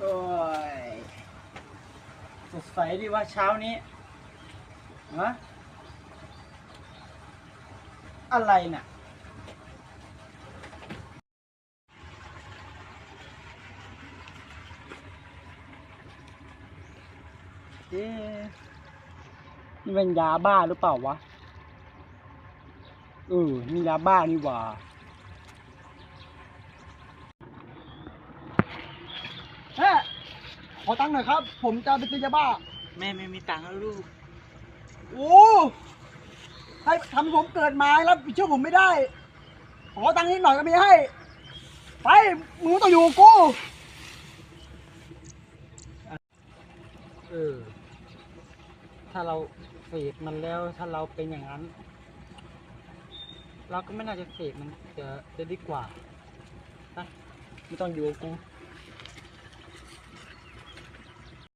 โอ้ยสดใสดีว่าเช้านี้นะอะไรน่ะเะนี่เป็นยาบ้าหรือเปล่าวะ เออมียาบ้านี่หว่า อตังค์หน่อยครับ ผมจะไปซื้อยาบ้า แม่ไม่มีตังค์แล้วลูก โอ้ให้ทำให้ผมเกิดมาแล้วผิดชอบผมไม่ได้ ขอตังค์นิดหน่อยก็ไม่ให้ ไปมึงต้องอยู่กับกู เออ ถ้าเราเสพมันแล้วถ้าเราเป็นอย่างนั้น เราก็ไม่น่าจะเสพมันจะจะดีกว่าไปไม่ต้องอยู่กับกู